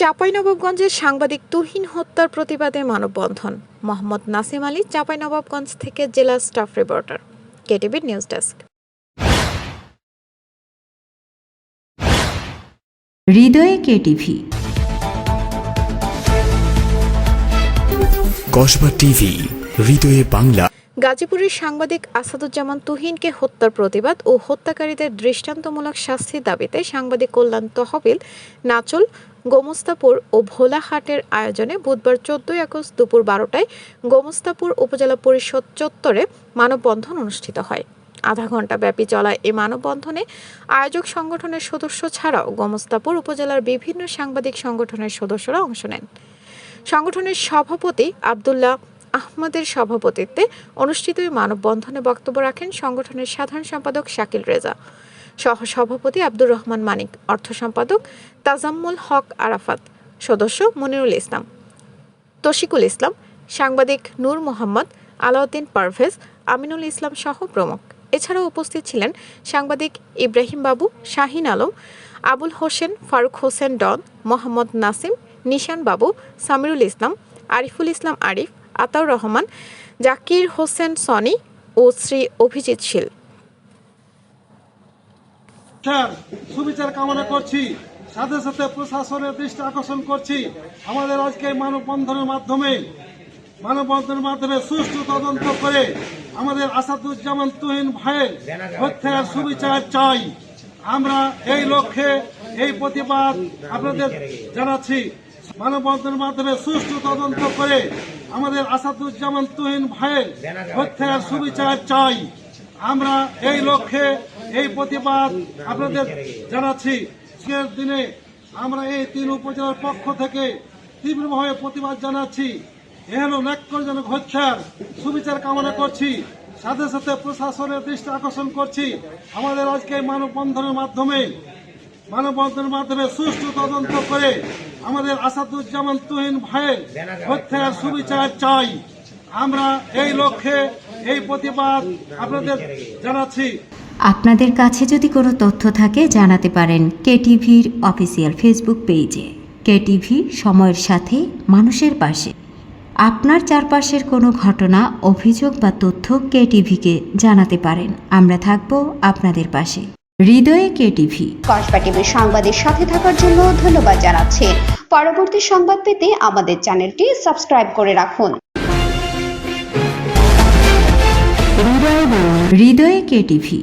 চাঁপাইনবাবগঞ্জের সাংবাদিক তুহিন হত্যার প্রতিবাদে মানববন্ধন। মোহাম্মদ নাসিম আলী চাঁপাইনবাবগঞ্জ থেকে জেলা স্টাফ রিপোর্টার। কেটিভির নিউজ ডেস্ক। হৃদয়ে কেটিভি। কসবা টিভি হৃদয়ে বাংলা। গাজীপুরের সাংবাদিক আসাদুজ্জামান তুহিনকে হত্যার প্রতিবাদ ও হত্যাকারীদের দৃষ্টান্তমূলক শাস্তির দাবিতে সাংবাদিক কল্যাণ তহবিল নাচল গোমস্তাপুর ও ভোলাহাটের আয়োজনে বুধবার চোদ্দই আগস্ট দুপুর বারোটায় গোমস্তাপুর উপজেলা পরিষদ চত্বরে মানববন্ধন অনুষ্ঠিত হয়। আধা ঘণ্টা ব্যাপী চলা এই মানববন্ধনে আয়োজক সংগঠনের সদস্য ছাড়াও গোমস্তাপুর উপজেলার বিভিন্ন সাংবাদিক সংগঠনের সদস্যরা অংশ নেন। সংগঠনের সভাপতি আবদুল্লাহ আহমদের সভাপতিত্বে অনুষ্ঠিত এই মানববন্ধনে বক্তব্য রাখেন সংগঠনের সাধারণ সম্পাদক শাকিল রেজা। সহ সভাপতি আব্দুর রহমান মানিক, অর্থ সম্পাদক তাজাম্মুল হক আরাফাত, সদস্য মনিরুল ইসলাম। তশিকুল ইসলাম, সাংবাদিক নূর মোহাম্মদ, আলাউদ্দিন পারভেজ, আমিনুল ইসলাম সহ প্রমুখ। এছাড়াও উপস্থিত ছিলেন সাংবাদিক ইব্রাহিম বাবু, শাহিন আলম, আবুল হোসেন, ফারুক হোসেন ডন, মোহাম্মদ নাসিম, নিশান বাবু, সামিরুল ইসলাম, আরিফুল ইসলাম আরিফ, আতাউর রহমান, জাকির হোসেন সনি ও শ্রী অভিজিৎ শীল। স্যার, সুবিচার কামনা করছি। সাথে সাথে প্রশাসনের দৃষ্টি আকর্ষণ করছি। আমাদের আজকে মানববন্ধনের মাধ্যমে মানববন্ধনের মাধ্যমে সুষ্ঠু তদন্ত করে আমাদের আসাদুজ্জামান তুহিন ভাইয়ের হত্যার সুবিচার চাই। আমরা এই লক্ষ্যে এই প্রতিবাদ আপনাদের জানাচ্ছি। মানববন্ধনের মাধ্যমে সুষ্ঠু তদন্ত করে আমাদের আসাদুজ্জামান তুহিন ভাইয়ের হত্যার সুবিচার চাই। আমরা এই লক্ষ্যে এই প্রতিবাদ আপনাদের জানাচ্ছি। আজকের দিনে আমরা এই তিন উপজেলার পক্ষ থেকে তীব্রভাবে প্রতিবাদ জানাচ্ছি। এহেন ন্যাক্যজনক হত্যার সুবিচার কামনা করছি। সাথে সাথে প্রশাসনের দৃষ্টি আকর্ষণ করছি। আমাদের আজকে মানববন্ধনের মাধ্যমে মানববন্ধনের মাধ্যমে সুষ্ঠু তদন্ত করে আমাদের আসাদুজ্জামান তুহিন ভাইয়ের হত্যার সুবিচার চাই। আমরা এই লক্ষ্যে এই প্রতিবাদ আপনাদের জানাচ্ছি। আপনাদের কাছে যদি কোনো তথ্য থাকে জানাতে পারেন কেটিভির অফিসিয়াল ফেসবুক পেজে। কেটিভি সময়ের সাথে মানুষের পাশে। আপনার চারপাশের কোনো ঘটনা অভিযোগ বা তথ্য কেটিভিকে জানাতে পারেন। আমরা থাকব আপনাদের পাশে। হৃদয়ে কেটিভি। কসবা টিভির সংবাদের সাথে থাকার জন্য ধন্যবাদ জানাচ্ছি। পরবর্তী সংবাদ পেতে আমাদের চ্যানেলটি সাবস্ক্রাইব করে রাখুন। হৃদয়ে কেটিভি